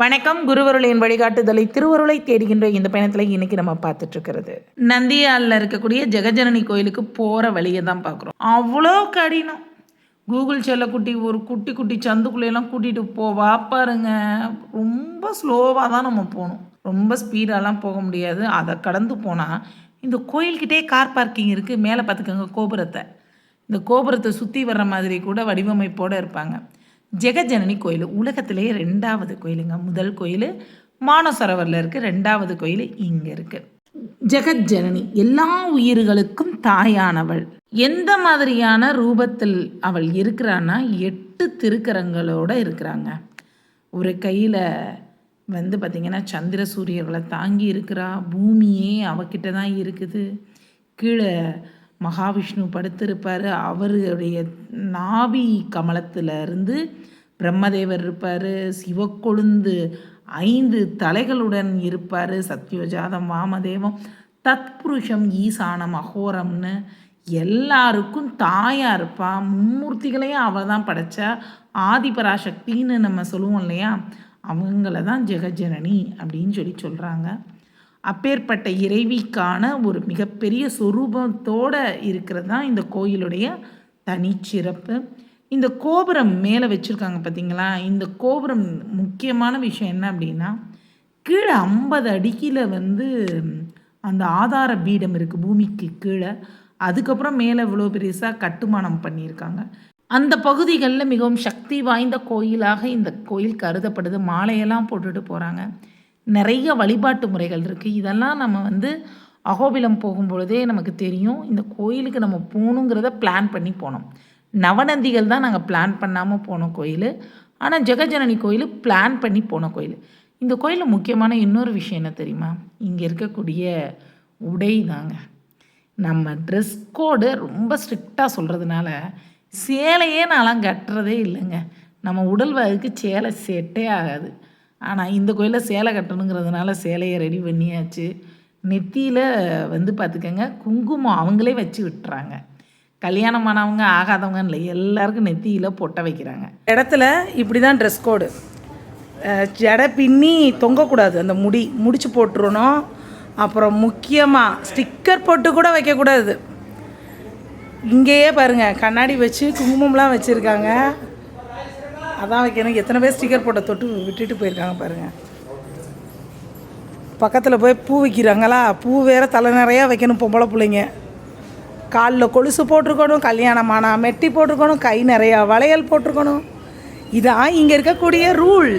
வணக்கம். குருவருளின் வழிகாட்டுதலை திருவருளை தேடுகின்ற இந்த பயணத்தில் இன்னைக்கு நம்ம பார்த்துட்டு இருக்கிறது நந்தியாலில் இருக்கக்கூடிய ஜெகஜனனி கோயிலுக்கு போகிற வழியை தான் பார்க்குறோம். அவ்வளோ கடினம். கூகுள் செல்லக்குட்டி ஒரு குட்டி குட்டி சந்துக்குள்ளேயெல்லாம் கூட்டிகிட்டு போவா பாருங்க. ரொம்ப ஸ்லோவாக தான் நம்ம போகணும். ரொம்ப ஸ்பீடாலாம் போக முடியாது. அதை கடந்து போனால் இந்த கோயில்கிட்டே கார் பார்க்கிங் இருக்குது மேலே பார்த்துக்கோங்க கோபுரத்தை. இந்த கோபுரத்தை சுற்றி வர்ற மாதிரி கூட வடிவமைப்போடு இருப்பாங்க. ஜெகஜனனி கோயில். உலகத்திலேயே ரெண்டாவது கோயிலுங்க. முதல் கோயில் மானசரோவரில் இருக்குது ரெண்டாவது கோயில் இங்கே இருக்குது ஜெகஜனனி. எல்லா உயிர்களுக்கும் தாயானவள். எந்த மாதிரியான ரூபத்தில் அவள் இருக்கிறான்னா எட்டு திருக்கரங்களோட இருக்கிறாங்க. ஒரு கையில் வந்து பார்த்திங்கன்னா சந்திர சூரியர்களை தாங்கி இருக்கிறா. பூமியே அவகிட்ட தான் இருக்குது. கீழே மகாவிஷ்ணு படுத்திருப்பார். அவருடைய நாபி கமலத்தில் இருந்து பிரம்மதேவர் இருப்பார். சிவக்கொழுந்து ஐந்து தலைகளுடன் இருப்பார். சத்யோஜாதம் வாமதேவம் தத்புருஷம் ஈசானம் அகோரம்னு எல்லாருக்கும் தாயாக இருப்பா. மும்மூர்த்திகளையும் அவள் தான் படைச்சா. ஆதிபராசக்தின்னு நம்ம சொல்லுவோம் இல்லையா? அவங்கள தான் ஜெகஜனனி அப்படின்னு சொல்லி சொல்கிறாங்க அப்பேற்பட்ட இறைவிக்கான ஒரு மிகப்பெரிய சொரூபத்தோடு இருக்கிறது தான் இந்த கோயிலுடைய தனிச்சிறப்பு. இந்த கோபுரம் மேலே வச்சுருக்காங்க பார்த்தீங்களா இந்த கோபுரம் முக்கியமான விஷயம் என்ன அப்படின்னா கீழே ஐம்பது அடிக்கில் வந்து அந்த ஆதார பீடம் இருக்குது பூமிக்கு கீழே. அதுக்கப்புறம் மேலே இவ்வளோ பெருசாக கட்டுமானம் பண்ணியிருக்காங்க. அந்த பகுதிகளில் மிகவும் சக்தி வாய்ந்த கோயிலாக இந்த கோயில் கருதப்படுது. மாலையெல்லாம் போட்டுட்டு போகிறாங்க நிறைய வழிபாட்டு முறைகள் இருக்குது இதெல்லாம் நம்ம வந்து அகோபிலம் போகும்பொழுதே நமக்கு தெரியும். இந்த கோயிலுக்கு நம்ம போகணுங்கிறத பிளான் பண்ணி போனோம். நவநந்திகள் தான் நாங்கள் பிளான் பண்ணாமல் போனோம் கோயில். ஆனால் ஜெகஜனனி கோயில் பிளான் பண்ணி போன கோயில். இந்த கோயிலில் முக்கியமான இன்னொரு விஷயம் என்ன தெரியுமா? இங்கே இருக்கக்கூடிய உடை தாங்க. நம்ம ட்ரெஸ் கோடு ரொம்ப ஸ்ட்ரிக்டாக சொல்கிறதுனால சேலையே நான்லாம் கட்டுறதே இல்லைங்க. நம்ம உடல் வகைக்கு சேலை செட்டே ஆகாது. ஆனால் இந்த கோயிலில் சேலை கட்டணுங்கிறதுனால சேலையை ரெடி பண்ணியாச்சு. நெத்தியில் வந்து பார்த்துக்கங்க குங்குமம் அவங்களே வச்சு விட்டுறாங்க. கல்யாணம் ஆனவங்க ஆகாதவங்க இல்லை எல்லாருக்கும் நெத்தியில் பொட்டை வைக்கிறாங்க. இடத்துல இப்படி தான் ட்ரெஸ் கோடு ஜடை பின்னி தொங்கக்கூடாது அந்த முடி. முடிச்சு போட்டுருணும் அப்புறம் முக்கியமாக ஸ்டிக்கர் போட்டு கூட வைக்கக்கூடாது. இங்கேயே பாருங்கள் கண்ணாடி வச்சு குங்குமம்லாம் வச்சுருக்காங்க. அதான் வைக்கணும். எத்தனை பேர் ஸ்டிக்கர் போட்ட தொட்டு விட்டுட்டு போயிருக்காங்க பாருங்கள் பக்கத்தில் போய் பூ விற்கிறாங்களா பூ வேறு தலை நிறையா வைக்கணும் பொம்பளை பிள்ளைங்க. காலில் கொலுசு போட்டிருக்கணும் கல்யாணமானா மெட்டி போட்டிருக்கணும் கை நிறையா வளையல் போட்டிருக்கணும். இதான் இங்கே இருக்கக்கூடிய ரூல்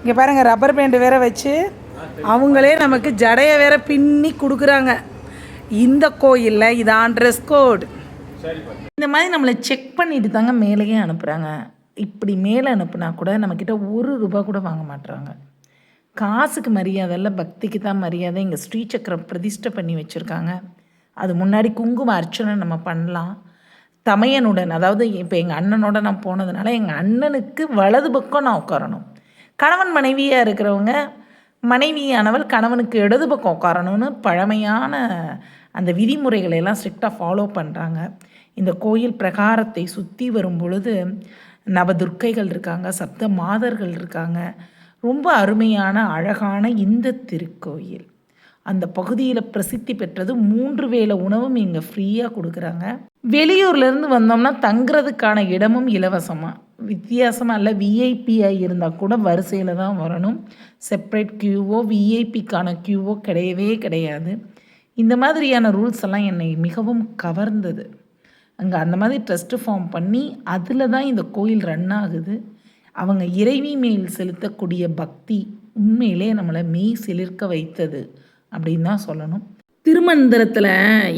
இங்கே பாருங்கள் ரப்பர் பேண்ட் வேற வச்சு அவங்களே நமக்கு ஜடையை வேற பின்னி கொடுக்குறாங்க. இந்த கோயிலில் இதான் ட்ரெஸ் கோட் இந்த மாதிரி நம்மளை செக் பண்ணிட்டு தாங்க மேலேயே அனுப்புகிறாங்க இப்படி மேலே அனுப்புனா கூட நம்மக்கிட்ட ஒரு ரூபா கூட வாங்க மாட்டுறாங்க காசுக்கு மரியாதை இல்லை பக்திக்கு தான் மரியாதை. இங்கே ஸ்ரீசக்கரம் பிரதிஷ்டை பண்ணி வச்சுருக்காங்க. அது முன்னாடி குங்கும அர்ச்சனை நம்ம பண்ணலாம். தமையனுடன் அதாவது இப்போ எங்கள் அண்ணனோட நான் போனதுனால எங்கள் அண்ணனுக்கு வலது பக்கம் நான் உட்காரணும். கணவன் மனைவியாக இருக்கிறவங்க மனைவியானவள் கணவனுக்கு இடது பக்கம் உட்காரணும்னு பழமையான அந்த விதிமுறைகளை எல்லாம் ஸ்ட்ரிக்டாக ஃபாலோ பண்ணுறாங்க இந்த கோயில் பிரகாரத்தை சுற்றி வரும் பொழுது நவதுர்க்கைகள் இருக்காங்க சப்த மாதர்கள் இருக்காங்க. ரொம்ப அருமையான அழகான இந்த திருக்கோயில். அந்த பகுதியில் பிரசித்தி பெற்றது மூன்று வேளை உணவும் இங்கே ஃப்ரீயாக கொடுக்குறாங்க. வெளியூர்லேருந்து வந்தோம்னா தங்குறதுக்கான இடமும் இலவசமாக வித்தியாசமாக இல்லை விஐபியாக இருந்தால் கூட வரிசையில் தான் வரணும். செப்ரேட் க்யூவோ விஐபிக்கான க்யூவோ கிடையவே கிடையாது. இந்த மாதிரியான ரூல்ஸ் எல்லாம் என்னை மிகவும் கவர்ந்தது. அங்கே அந்த மாதிரி ட்ரஸ்ட்டு ஃபார்ம் பண்ணி அதில் தான் இந்த கோயில் ரன் ஆகுது. அவங்க இறைவி மேல் செலுத்தக்கூடிய பக்தி உண்மையிலே நம்மளை மெய் சிலிர்க்க வைத்தது அப்படின்னு தான் சொல்லணும். திருமந்திரத்தில்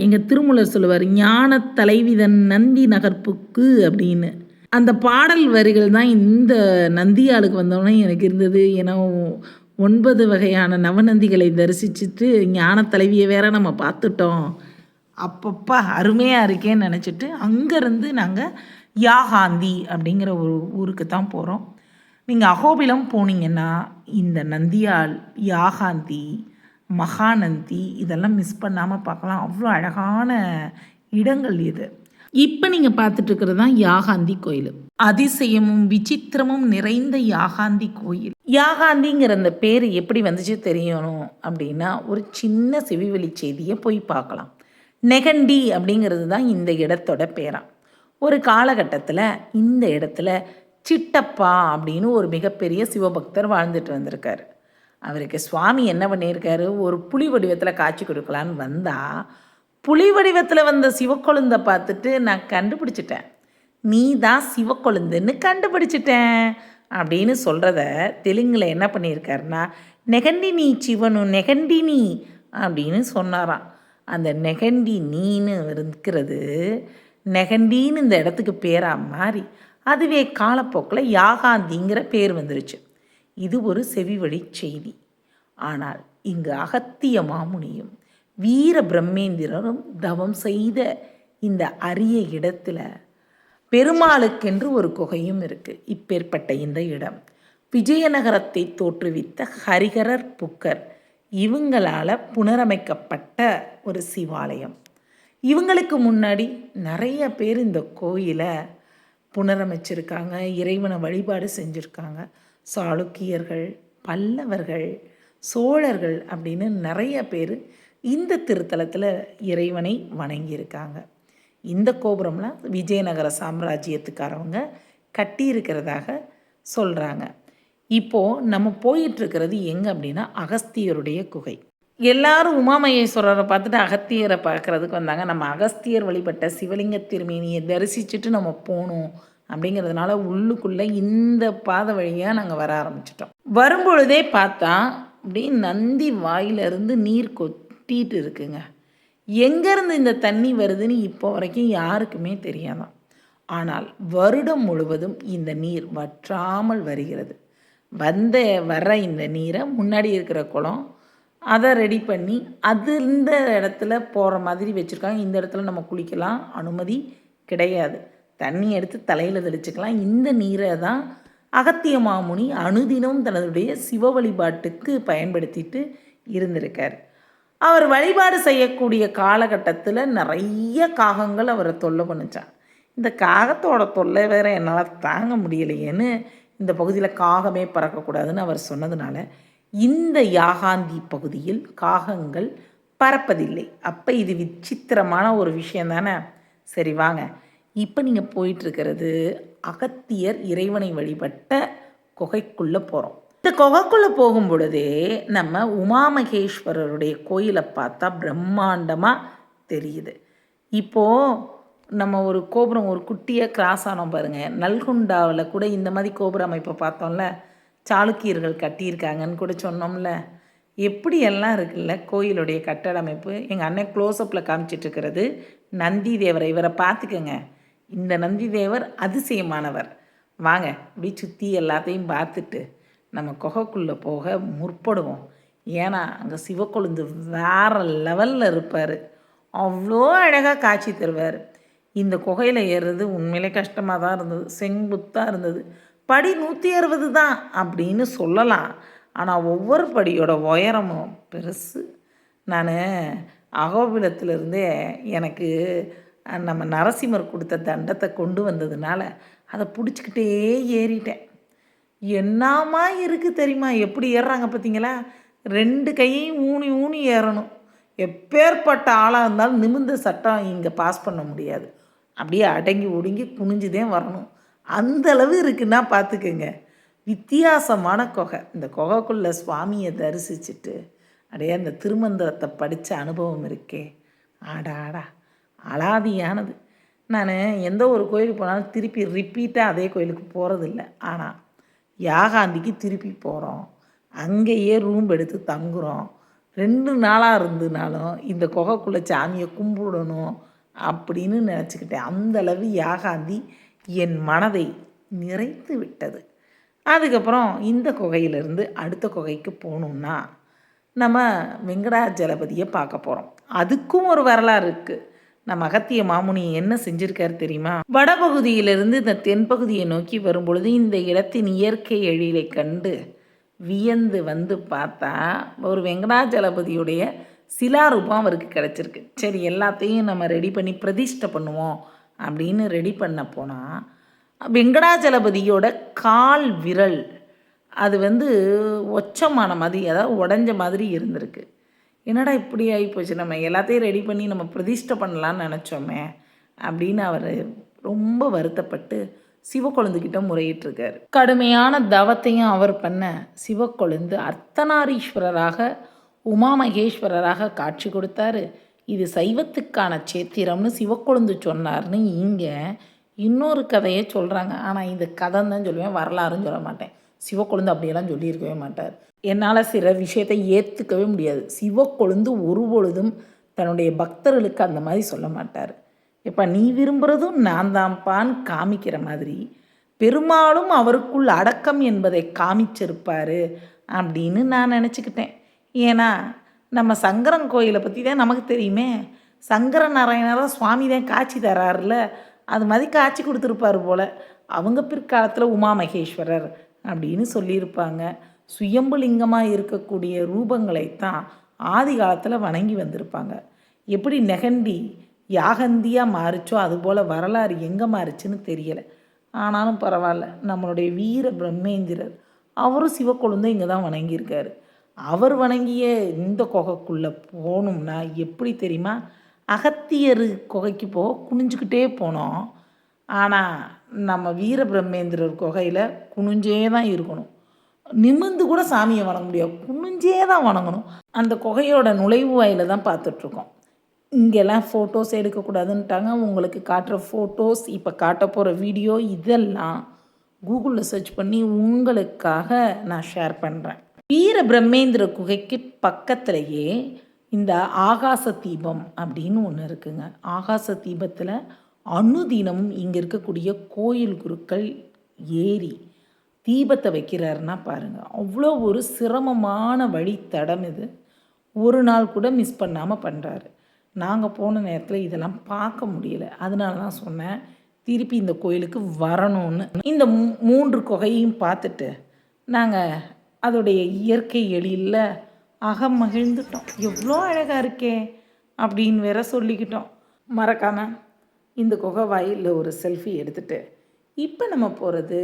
எங்கள் திருமூலர் சொல்லுவார் ஞான தலைவிதன் நந்தி நகர்ப்புக்கு அப்படின்னு. அந்த பாடல் வரிகள் தான் இந்த நந்தியாளுக்கு வந்தோடனே எனக்கு இருந்தது. ஏன்னா ஒன்பது வகையான நவநந்திகளை தரிசிச்சுட்டு ஞான தலைவியை வேற நம்ம பார்த்துட்டோம். அப்பப்போ அருமையாக இருக்கேன்னு நினச்சிட்டு அங்கேருந்து நாங்கள் யாகாந்தி அப்படிங்கிற ஒரு ஊருக்கு தான் போகிறோம் நீங்கள் அகோபிலம் போனீங்கன்னா இந்த நந்தியால் யாகாந்தி மகாநந்தி இதெல்லாம் மிஸ் பண்ணாமல் பார்க்கலாம். அவ்வளோ அழகான இடங்கள் இது. இப்போ நீங்கள் பார்த்துட்ருக்கிறது தான் யாகாந்தி கோயில். அதிசயமும் விசித்திரமும் நிறைந்த யாகாந்தி கோயில். யாகாந்திங்கிற அந்த பேர் எப்படி வந்துச்சு தெரியணும் அப்படின்னா ஒரு சின்ன செவிவெளி செய்தியை போய் பார்க்கலாம். நெகண்டி அப்படிங்கிறது தான் இந்த இடத்தோட பேராம் ஒரு காலகட்டத்தில் இந்த இடத்துல சிட்டப்பா அப்படின்னு ஒரு மிகப்பெரிய சிவபக்தர் வாழ்ந்துட்டு வந்திருக்காரு. அவருக்கு சுவாமி என்ன பண்ணியிருக்காரு? ஒரு புலி வடிவத்தில் காட்சி கொடுக்கலான்னு வந்தால் புலி வடிவத்தில் வந்த சிவக்கொழுந்தை பார்த்துட்டு நான் கண்டுபிடிச்சிட்டேன். நீ தான் சிவக்கொழுந்துன்னு கண்டுபிடிச்சிட்டேன் அப்படின்னு சொல்கிறத தெலுங்கில் என்ன பண்ணியிருக்காருன்னா நெகண்டினி சிவனு நெகண்டினி அப்படின்னு சொன்னாராம். அந்த நெகண்டி நீன்னு இருக்கிறது. நெகண்டின்னு இந்த இடத்துக்கு பேராக மாறி அதுவே காலப்போக்கில் யாகாந்திங்கிற பேர் வந்துருச்சு. இது ஒரு செவிவழி செய்தி. ஆனால் இங்கு அகத்திய மாமுனியும் வீர பிரம்மேந்திரரும் தவம் செய்த இந்த அரிய இடத்துல பெருமாளுக்கென்று ஒரு குகையும் இருக்குது இப்பேற்பட்ட இந்த இடம். விஜயநகரத்தை தோற்றுவித்த ஹரிகரர் புக்கர். இவங்களால் புனரமைக்கப்பட்ட ஒரு சிவாலயம். இவங்களுக்கு முன்னாடி நிறைய பேர் இந்த கோயிலை புனரமைச்சிருக்காங்க இறைவனை வழிபாடு செஞ்சுருக்காங்க. சாளுக்கியர்கள் பல்லவர்கள் சோழர்கள் அப்படின்னு நிறைய பேர் இந்த திருத்தலத்தில் இறைவனை வணங்கியிருக்காங்க. இந்த கோபுரம்லாம் விஜயநகர சாம்ராஜ்யத்துக்காரவங்க கட்டியிருக்கிறதாக சொல்கிறாங்க இப்போது நம்ம போயிட்டுருக்கிறது எங்கே அப்படின்னா அகஸ்தியருடைய குகை. எல்லாரும் உமாமகேஸ்வரரை பார்த்துட்டு அகத்தியரை பார்க்குறதுக்கு வந்தாங்க. நம்ம அகஸ்தியர் வழிபட்ட சிவலிங்க திருமேனியை தரிசிச்சுட்டு நம்ம போகணும் அப்படிங்கிறதுனால உள்ளுக்குள்ளே இந்த பாதை வழியாக நாங்கள் வர ஆரம்பிச்சிட்டோம். வரும்பொழுதே பார்த்தா அப்படியே நந்தி வாயிலிருந்து நீர் கொட்டிட்டு இருக்குங்க. எங்கேருந்து இந்த தண்ணி வருதுன்னு இப்போ வரைக்கும் யாருக்குமே தெரியாதான். ஆனால் வருடம் முழுவதும் இந்த நீர் வற்றாமல் வருகிறது. வந்த வர்ற இந்த நீரை முன்னாடி இருக்கிற குளம் அதை ரெடி பண்ணி அது இந்த இடத்துல போகிற மாதிரி வச்சுருக்காங்க. இந்த இடத்துல நம்ம குளிக்கலாம். அனுமதி கிடையாது. தண்ணி எடுத்து தலையில் தெளிச்சுக்கலாம். இந்த நீரை தான் அகத்திய மாமுனி அனுதினம் தனதுடைய சிவ வழிபாட்டுக்கு பயன்படுத்திட்டு இருந்திருக்கார். அவர் வழிபாடு செய்யக்கூடிய காலகட்டத்தில் நிறைய காகங்கள் அவரை தொல்லை பண்ணிச்சான். இந்த காகத்தோட தொல்லை வேற என்னால் தாங்க முடியலையேன்னு இந்த பகுதியில் காகமே பறக்கக்கூடாதுன்னு அவர் சொன்னதுனால இந்த யாகாந்தி பகுதியில் காகங்கள் பறப்பதில்லை. அப்போ இது விசித்திரமான ஒரு விஷயம் தானே? சரி வாங்க. இப்போ நீங்கள் போயிட்டுருக்கிறது அகத்தியர் இறைவனை வழிபட்ட குகைக்குள்ளே போகிறோம் இந்த குகைக்குள்ளே போகும் பொழுதே நம்ம உமாமகேஸ்வரருடைய கோயிலை பார்த்தா பிரம்மாண்டமாக தெரியுது. இப்போது நம்ம ஒரு கோபுரம் ஒரு குட்டியாக கிராஸ் ஆனோம் பாருங்கள் நல்குண்டாவில் கூட இந்த மாதிரி கோபுர அமைப்பை பார்த்தோம்ல சாளுக்கியர்கள் கட்டியிருக்காங்கன்னு கூட சொன்னோம்ல. எப்படி எல்லாம் இருக்குல்ல கோயிலுடைய கட்டட அமைப்பு? எங்கள் அண்ணன் க்ளோஸ்அப்பில் காமிச்சிட்ருக்கிறது நந்தி தேவரை. இவரை பார்த்துக்கங்க. இந்த நந்தி தேவர் அதிசயமானவர். வாங்க இப்படி சுற்றி எல்லாத்தையும் பார்த்துட்டு நம்ம குகைக்குள்ளே போக முற்படுவோம். ஏன்னா அங்கே சிவக்கொழுந்து வேறு லெவலில் இருப்பார். அவ்வளோ அழகாக காட்சி தருவார். இந்த குகையில் ஏறுறது உண்மையிலே கஷ்டமாக தான் இருந்தது. செங்குத்தாக இருந்தது. படி நூற்றி அறுபது தான் அப்படின்னு சொல்லலாம். ஆனால் ஒவ்வொரு படியோட உயரமும் பெருசு. நான் அகோபிலத்திலிருந்தே எனக்கு நம்ம நரசிம்மர் கொடுத்த தண்டத்தை கொண்டு வந்ததுனால அதை பிடிச்சிக்கிட்டே ஏறிட்டேன். என்னமா இருக்குது தெரியுமா? எப்படி ஏறுறாங்க பார்த்தீங்களா ரெண்டு கையையும் ஊனி ஊனி ஏறணும். எப்பேற்பட்ட ஆளாக இருந்தாலும் நிமிர்ந்த சட்டம் இங்கே பாஸ் பண்ண முடியாது. அப்படியே அடங்கி ஒடுங்கி குனிஞ்சுதான் வரணும். அந்த அளவு இருக்குன்னா பார்த்துக்குங்க. வித்தியாசமான குகை. இந்த குகைக்குள்ளே சுவாமியை தரிசிச்சுட்டு அப்படியே அந்த திருமந்திரத்தை படித்த அனுபவம் இருக்கே. ஆடா ஆடா அலாதியானது. நான் எந்த ஒரு கோயிலுக்கு போனாலும் திருப்பி ரிப்பீட்டாக அதே கோயிலுக்கு போகிறதில்ல ஆனால் யாகாந்திக்கு திருப்பி போகிறோம் அங்கேயே ரூம் எடுத்து தங்குறோம். ரெண்டு நாளாக இருந்ததுனாலும் இந்த குகைக்குள்ளே சாமியை கும்பிடணும். அப்படின்னு நினச்சிக்கிட்டேன். அந்தளவு யாகாந்தி என் மனதை நிறைத்து விட்டது. அதுக்கப்புறம் இந்த குகையிலேருந்து அடுத்த குகைக்கு போகணுன்னா நம்ம வெங்கடாஜலபதியை பார்க்க போகிறோம் அதுக்கும் ஒரு வரலாறு இருக்குது நம்ம அகத்திய மாமுனி என்ன செஞ்சிருக்காரு தெரியுமா? வடபகுதியிலிருந்து இந்த தென்பகுதியை நோக்கி வரும்பொழுது இந்த இடத்தின் இயற்கை எழிலை கண்டு வியந்து வந்து பார்த்தா ஒரு வெங்கடாஜலபதியுடைய சிலாரூபம் அவருக்கு கிடச்சிருக்கு. சரி எல்லாத்தையும் நம்ம ரெடி பண்ணி பிரதிஷ்டை பண்ணுவோம் அப்படின்னு ரெடி பண்ண போனால் வெங்கடாச்சலபதியோட கால் விரல் அது வந்து ஒச்சமான மாதிரி அதாவது உடஞ்ச மாதிரி இருந்திருக்கு. என்னடா இப்படி ஆகிப்போச்சு நம்ம எல்லாத்தையும் ரெடி பண்ணி நம்ம பிரதிஷ்டை பண்ணலான்னு நினச்சோமே அப்படின்னு அவர் ரொம்ப வருத்தப்பட்டு சிவக்கொழுந்துக்கிட்ட முறையிட்டிருக்காரு. கடுமையான தவத்தையும் அவர் பண்ண சிவக்கொழுந்து அர்த்தநாரீஸ்வரராக உமா மகேஸ்வரராக காட்சி கொடுத்தாரு. இது சைவத்துக்கான சேத்திரம்னு சிவக்கொழுந்து சொன்னார்னு இங்கே இன்னொரு கதையை சொல்கிறாங்க ஆனால் இந்த கதை தான் சொல்லுவேன் வரலாறுன்னு சொல்ல மாட்டேன். சிவக்கொழுந்து அப்படியெல்லாம் சொல்லியிருக்கவே மாட்டார். என்னால் சில விஷயத்தை ஏற்றுக்கவே முடியாது. சிவக்கொழுந்து ஒரு பொழுதும் தன்னுடைய பக்தர்களுக்கு அந்த மாதிரி சொல்ல மாட்டார். இப்போ நீ விரும்புகிறதும் நான் தான்ப்பான்னு காமிக்கிற மாதிரி பெரும்பாலும் அவருக்குள் அடக்கம் என்பதை காமிச்சிருப்பார் அப்படின்னு நான் நினச்சிக்கிட்டேன். ஏன்னா நம்ம சங்கரன் கோயிலை பற்றி தான் நமக்கு தெரியுமே. சங்கர நாராயணராக சுவாமி தான் காட்சி தராருல. அது மாதிரி காட்சி கொடுத்துருப்பாரு போல். அவங்க பிற்காலத்தில் உமா மகேஸ்வரர் அப்படின்னு சொல்லியிருப்பாங்க. சுயம்புலிங்கமாக இருக்கக்கூடிய ரூபங்களைத்தான் ஆதி காலத்தில் வணங்கி வந்திருப்பாங்க. எப்படி நெகண்டி யாகந்தியாக மாறிச்சோ அதுபோல் வரலாறு எங்கே மாறிச்சுன்னு தெரியலை. ஆனாலும் பரவாயில்ல. நம்மளுடைய வீர பிரம்மேந்திரர் அவரும் சிவக்கொழுந்தை இங்கே தான் வணங்கியிருக்காரு. அவர் வணங்கிய இந்த குகைக்குள்ளே போகணும்னா எப்படி தெரியுமா? அகத்தியர் குகைக்கு போக குனிஞ்சுக்கிட்டே போனோம். ஆனால் நம்ம வீர பிரம்மேந்திரர் குகையில் குனிஞ்சே தான் இருக்கணும். நிமிர்ந்து கூட சாமியை வணங்க முடியாது. குனிஞ்சே தான் வணங்கணும். அந்த குகையோட நுழைவு வாயில் தான் பார்த்துட்ருக்கோம் இங்கெல்லாம் ஃபோட்டோஸ் எடுக்கக்கூடாதுன்ட்டாங்க உங்களுக்கு காட்டுற ஃபோட்டோஸ் இப்போ காட்ட போகிற வீடியோ இதெல்லாம் கூகுளில் சர்ச் பண்ணி உங்களுக்காக நான் ஷேர் பண்ணுறேன் வீர பிரம்மேந்திர குகைக்கு பக்கத்துலேயே இந்த ஆகாச தீபம் அப்படின்னு ஒன்று இருக்குங்க. ஆகாச தீபத்தில் அனுதினமும் இங்கே இருக்கக்கூடிய கோயில் குருக்கள் ஏறி தீபத்தை வைக்கிறாருன்னா பாருங்கள் அவ்வளோ ஒரு சிரமமான வழித்தடம் இது. ஒரு நாள் கூட மிஸ் பண்ணாமல் பண்ணுறாரு நாங்கள் போன நேரத்தில் இதெல்லாம் பார்க்க முடியல. அதனால தான் சொன்னேன் திருப்பி இந்த கோயிலுக்கு வரணும்னு. இந்த மூன்று குகையும் பார்த்துட்டு நாங்கள் அதோடைய இயற்கை எழிலில் அகம் மகிழ்ந்துட்டோம். எவ்வளோ அழகாக இருக்கே அப்படின்னு வேற சொல்லிக்கிட்டோம். மறக்காமல் இந்த குகை வாயிலில் ஒரு செல்ஃபி எடுத்துட்டு இப்போ நம்ம போகிறது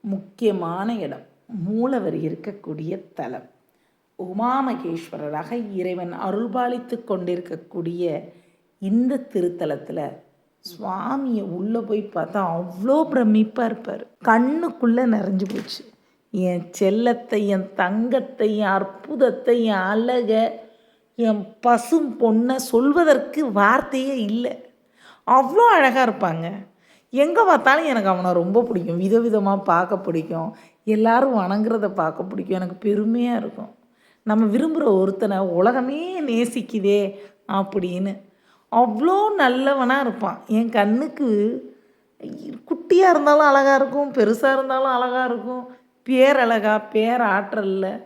முக்கியமான இடம். மூலவர் இருக்கக்கூடிய தலம். உமாமகேஸ்வரராக இறைவன் அருள்பாலித்து கொண்டிருக்கக்கூடிய இந்த திருத்தலத்தில் சுவாமியை உள்ளே போய் பார்த்தா அவ்வளோ பிரமிப்பாக இருப்பார். கண்ணுக்குள்ளே நிறைஞ்சு போச்சு. என் செல்லத்தை என் தங்கத்தை என் அற்புதத்தை என் அழக என் பசும் பொண்ணை சொல்வதற்கு வார்த்தையே இல்லை. அவ்வளோ அழகாக இருப்பாங்க. எங்கே பார்த்தாலும் எனக்கு அவனை ரொம்ப பிடிக்கும். விதவிதமாக பார்க்க பிடிக்கும். எல்லாரும் வணங்குறத பார்க்க பிடிக்கும். எனக்கு பெருமையாக இருக்கும். நம்ம விரும்புகிற ஒருத்தனை உலகமே நேசிக்குதே அப்படின்னு. அவ்வளோ நல்லவனாக இருப்பான். என் கண்ணுக்கு குட்டியாக இருந்தாலும் அழகாக இருக்கும். பெருசாக இருந்தாலும் அழகாக இருக்கும். பேரழகா பேராற்றலில்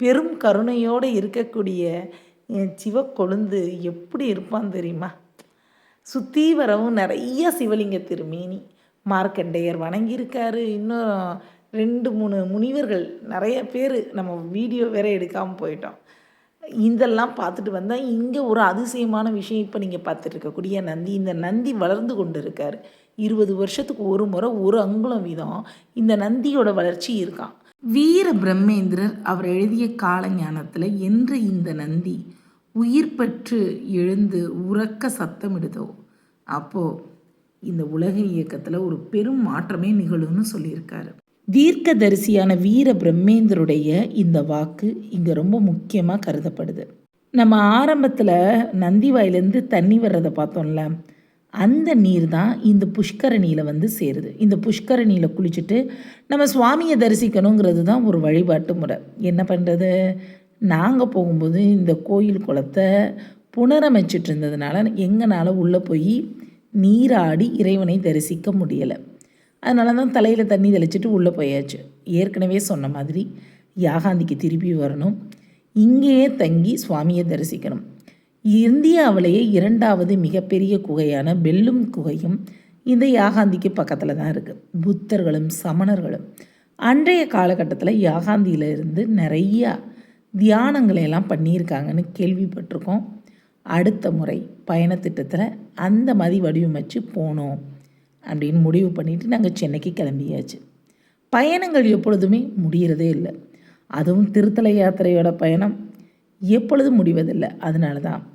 பெரும் கருணையோடு இருக்கக்கூடிய என் சிவக்கொழுந்து எப்படி இருப்பான் தெரியுமா? சுற்றி வரவும் நிறைய சிவலிங்க திருமேனி மார்க்கண்டேயர் வணங்கியிருக்காரு. இன்னும் ரெண்டு மூணு முனிவர்கள் நிறைய பேர் நம்ம வீடியோ வேற எடுக்காமல் போயிட்டோம். இதெல்லாம் பார்த்துட்டு வந்தால் இங்கே ஒரு அதிசயமான விஷயம் இப்போ நீங்கள் பார்த்துட்டு இருக்கக்கூடிய நந்தி. இந்த நந்தி வளர்ந்து கொண்டு இருக்கார் இருபது வருஷத்துக்கு ஒரு முறை ஒரு அங்குலம் வீதம் இந்த நந்தியோட வளர்ச்சி இருக்கான் வீர பிரம்மேந்திரர் அவர் எழுதிய காலஞானத்தில் என்று இந்த நந்தி உயிர் பெற்று எழுந்து உறக்க சத்தமிடுதோ அப்போது இந்த உலக இயக்கத்தில் ஒரு பெரும் மாற்றமே நிகழும்னு சொல்லியிருக்காரு. தீர்க்கதரிசியான வீர பிரம்மேந்தருடைய இந்த வாக்கு இங்கே ரொம்ப முக்கியமாக கருதப்படுது. நம்ம ஆரம்பத்தில் நந்தி வாயிலேருந்து தண்ணி வர்றதை பார்த்தோம்ல அந்த நீர் தான் இந்த புஷ்கரணியில் வந்து சேருது. இந்த புஷ்கரணியில் குளிச்சுட்டு நம்ம சுவாமியை தரிசிக்கணுங்கிறது தான் ஒரு வழிபாட்டு முறை. என்ன பண்ணுறது நாங்கள் போகும்போது இந்த கோயில் குளத்தை புனரமைச்சிட்டு இருந்ததுனால எங்களால் உள்ளே போய் நீராடி இறைவனை தரிசிக்க முடியலை. அதனால தான் தலையில் தண்ணி தெளிச்சிட்டு உள்ளே போயாச்சு. ஏற்கனவே சொன்ன மாதிரி யாகாந்திக்கு திருப்பி வரணும். இங்கேயே தங்கி சுவாமியை தரிசிக்கணும். இந்தியாவிலேயே இரண்டாவது மிகப்பெரிய குகையான பெல்லும் குகையும் இந்த யாகாந்திக்கு பக்கத்தில் தான் இருக்குது புத்தர்களும் சமணர்களும். அன்றைய காலகட்டத்தில் யாகாந்தியிலிருந்து நிறையா தியானங்களை எல்லாம் பண்ணியிருக்காங்கன்னு கேள்விப்பட்டிருக்கோம். அடுத்த முறை பயணத்திட்டத்தில் அந்த மாதிரி வடிவமைச்சு போனோம் அப்படின்னு முடிவு பண்ணிவிட்டு நாங்கள் சென்னைக்கு கிளம்பியாச்சு. பயணங்கள் எப்பொழுதுமே முடிகிறதே இல்லை. அதுவும் திருத்தலை யாத்திரையோட பயணம். எப்பொழுதும் முடிவதில்லை. அதனால தான்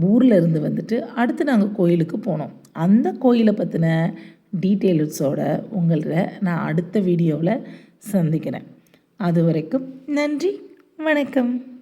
ஊரில் இருந்து வந்துட்டு அடுத்து நாங்கள் கோயிலுக்கு போனோம். அந்த கோயிலை பற்றின டீட்டெயில்ஸோட உங்கள்கிட்ட நான் அடுத்த வீடியோவில் சந்திக்கிறேன். அது வரைக்கும் நன்றி வணக்கம்.